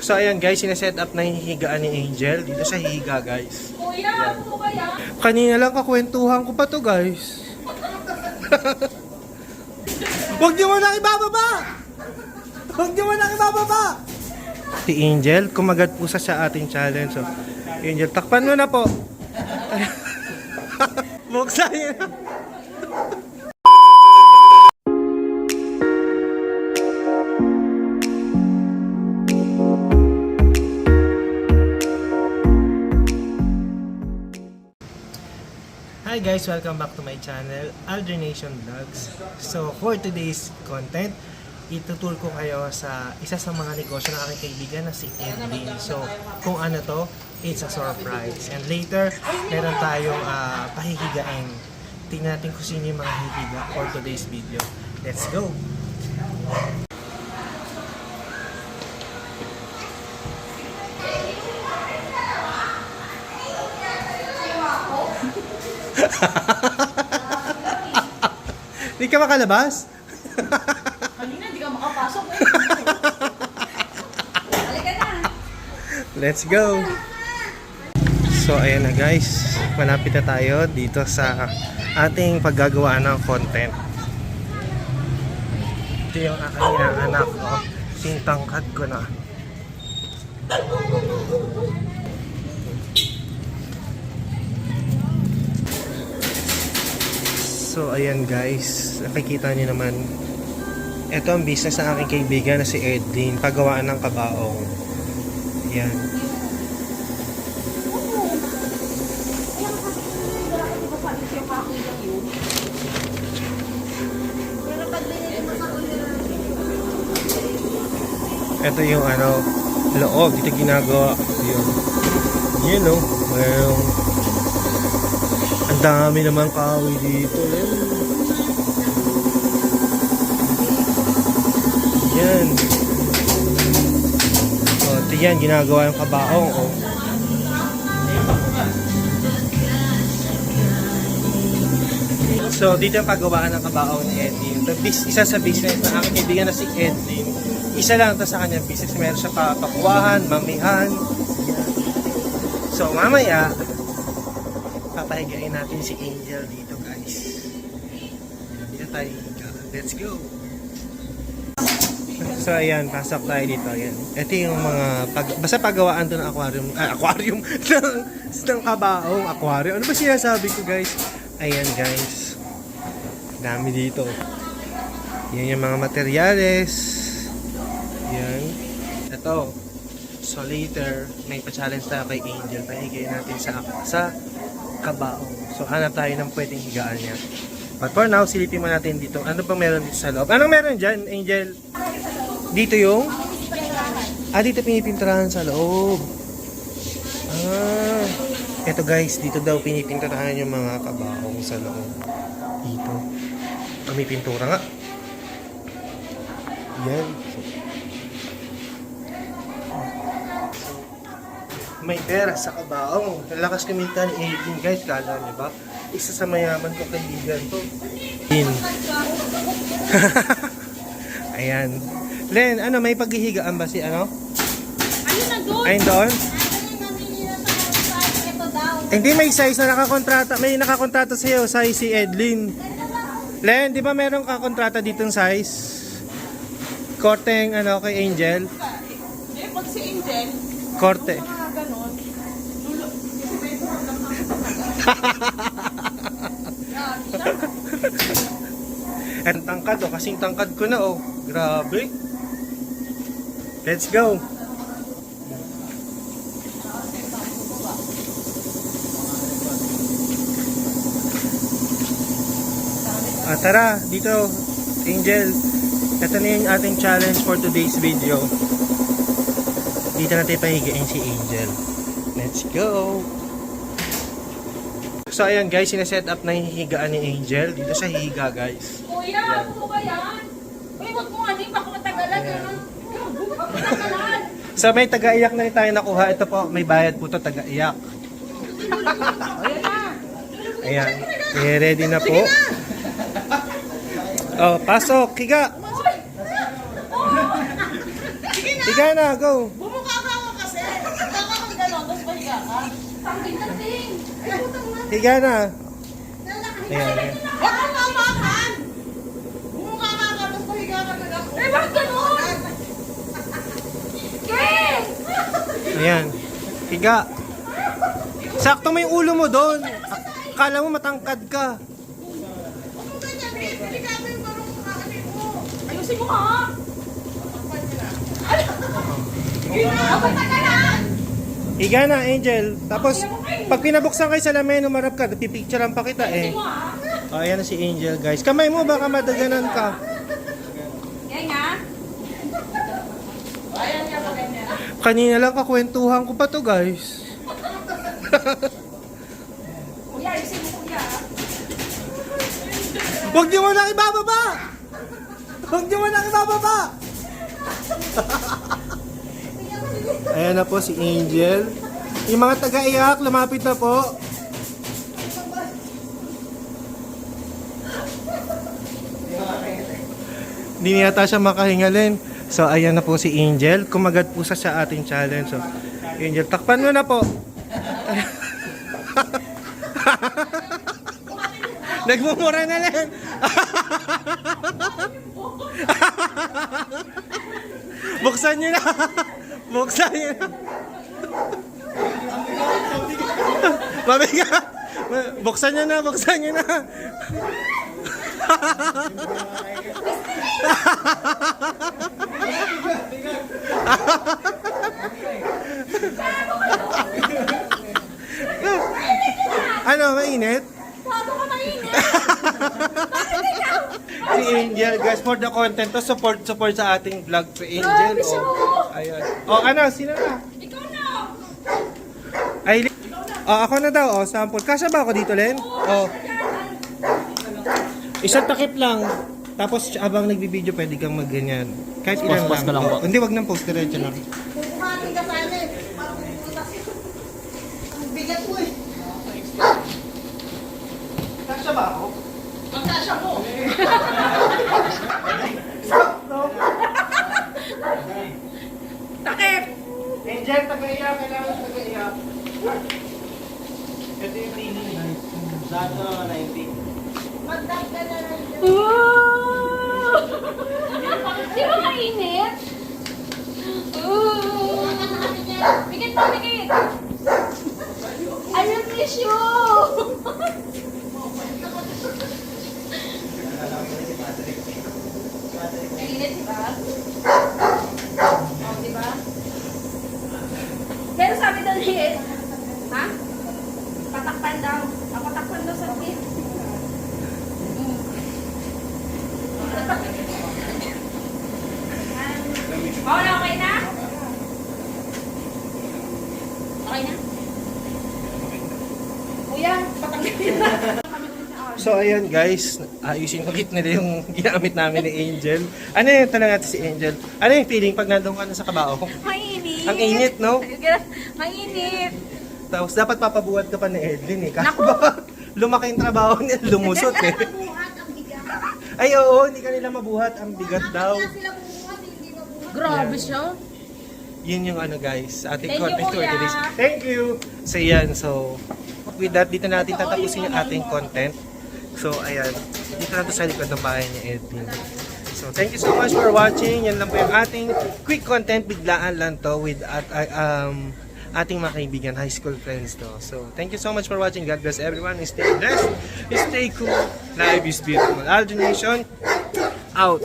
So ayan guys, sineset up na yung higaan ni Angel. Dito siya hihiga guys. Kuya, ano ba yan? Kanina lang kakwentuhan ko pa to guys. Huwag niyo mo nang ibababa! Huwag niyo mo nang ibababa! Si Angel, kumagat po sa sa ating challenge. So, Angel, takpan mo na po. Buksan niyo na. Hi guys, welcome back to my channel, Aldernation Vlogs. So for today's content, itutur ko kayo sa isa sa mga negosyo ng aking kaibigan na si Edwin. So kung ano to, it's a surprise. And later, meron tayong uh, pahihigain. Tingnan natin kung sino yung mga hihiga for today's video. Let's go! Hindi ka makalabas? Kanina, hindi ka makapasok eh. Halika na. Let's go! So ayan na guys, malapit na tayo dito sa ating paggagawa ng content. Ito yung aking anak ko, tintangkad ko na. So ayan guys, nakikita niyo naman ito ang business ng aking kaibigan na si Edwin, paggawaan ng kabaong. Yan. Ito yung ano, loob. Dito ginagawa. Yun. Yun o. Mayroong ang dami naman kahoy dito. Yan. O, ito yan. Ginagawa yung kabaong. O. So, dito ang paggawaan ng kabaong ni Edwin. Ito, bis- isa sa business na aking kaibigan na si Edwin. Isa lang ito sa kanyang business. Meron siya pa pakuwahan, mamihan. So, mamaya, papahigain natin si Angel dito, guys. Dito tayo. Let's go! So, ayan, pasok tayo dito. Ayan. Ito yung mga, pag, basta paggawaan to ng aquarium, ah, aquarium, ng, ng kabaong aquarium. Ano ba sinasabi ko, guys? Ayan, guys. Dami dito. Yan yung mga materyales. Yan. Ito. So later, may pa-challenge tayo kay Angel. Pahigay natin sa sa kabaong. So hanap tayo ng pwedeng higaan niya. But for now, silipin mo natin dito. Ano pa meron dito sa loob? Anong meron dyan, Angel? Dito yung? Ah, dito pinipinturahan sa loob. Ah. Ito guys, dito daw pinipinturahan yung mga kabaong sa loob. Dito. Ah, may pintura nga. Yan. May pera sa kabaong. Lalakas kumita ni Edwin guys. Kala niyo ba? Isa sa mayaman ko kaibigan to. Din. Ayan. Len, ano, may paghihigaan ba si ano? Ayun na doon. Ayun doon? Daw. Hindi may size na nakakontrata. May nakakontrata sa'yo, size si Edlin. Len, di ba merong kakontrata ditong size? Korteng ano kay Angel? Eh, pag si Angel, Korte. mga ganon, lulo, kasi may lang ang Ang tangkad oh, kasing tangkad ko na oh. Grabe. Let's go. Ah, tara, dito, Angel. Ito na yung ating challenge for today's video. Dito natin pahigain si Angel. Let's go! So ayan guys, sineset up na yung higaan ni Angel. Dito siya hihiga guys. Kuya, ano ba yan? Uy, wag mo ano, baka matagalan. Ano? Baka matagalan. So may taga-iyak na rin tayo nakuha. Ito po, may bayad po to taga-iyak. Ayan. Ayan. Eh, ready na po. Oh, pasok. Higa. Higa na, go. Bumukha tapos pahiga ka. Tangin na ting. Higa na. Ayan. Huwag kang mamakan! Bumukha ka ka, tapos pahiga ka na ako. Eh, bakit ganun? Ken! Ayan. Higa. Sakto yung ulo mo doon. Akala mo matangkad ka. Huwag mo ganyan, eh. Delikado yung kakanin mo. Ayusin mo ha! Ay! Abot na ka na! Higa na, Angel. Tapos, pag pinabuksan kayo sa lamin, umarap ka, pipicturean pa kita eh. Ayusin mo ha! O, ayan na si Angel, guys. Kamay mo, baka madaganan ka. Yan nga. Ayan nga pa ganyan. Kanina lang kakwentuhan ko pa to, guys. Kuya, ayusin mo kuya. Huwag niyo mo lang ibababa! Huwag niyo mo lang ibababa! Ayan na po si Angel. Yung mga taga-iyak, lumapit na po. Hindi niya yata siya makahingalin. So, ayan na po si Angel. Kumagat po siya sa ating challenge. So, Angel, takpan mo na po. Nagmumura na lang. Buksan niyo na. Buksan niyo na. Mabigat. Buksan niyo na, buksan niyo na. Ano, mainit? Bago ka mainit. Si Angel, guys, for the content to support support sa ating vlog to Angel. Grabe siya, Oh, ayun. Oh, ano, sino na? Ikaw na. Ay, oh, ako na daw, oh, sample. Kasya ba ako dito, Len? Oh. Isang takip lang. Tapos habang nagbibideo, pwede kang magganyan. Kahit ilan ka lang Oh, po. Hindi, wag nang post, diretso lang. Kukuhanin ka sana eh. Mapupunta siya. Ang bigat mo eh. Kasya ba ako? Magkasya mo. Takip! Angel, taga-iyak. Kailangan taga-iyak. Ito yung feeling, guys. Zato 90. Magdagda na lang yun. Di ba mainit? Ooh. Bigit mo, bigit. I will miss you. Mainit, di ba? Oh, di ba? Pero sabi daw ni ha? Patakpan daw. Ang patakpan daw sa tip. Na okay na? Okay na? Kuya, patanggalin na. So ayan guys, ayusin ulit nila yung ginamit namin ni Angel. Ano yung natin si Angel? Ano yung feeling pag nandun ka na sa kabao? Mainit. Ang init, no? Mainit. Tapos dapat papabuhat ka pa ni Edlin eh. Kasi Naku! baka lumaki yung trabaho niya, lumusot eh. Ay oo, hindi kanila mabuhat. Ang bigat daw. Sila hindi mabuhat. Grabe siya. Yun yung ano guys, ating Thank you, content for Kuya. today's. Thank you! So yan, so with that, dito natin tatapusin yung ating content. So ayan, dito na to sa likod ng bahay ni Edwin. So thank you so much for watching. Yan lang po yung ating quick content. Biglaan lang to with at, uh, um, ating mga kaibigan, high school friends to. So thank you so much for watching. God bless everyone. Stay blessed. Stay cool. Life is beautiful. Aldrin Nation, out.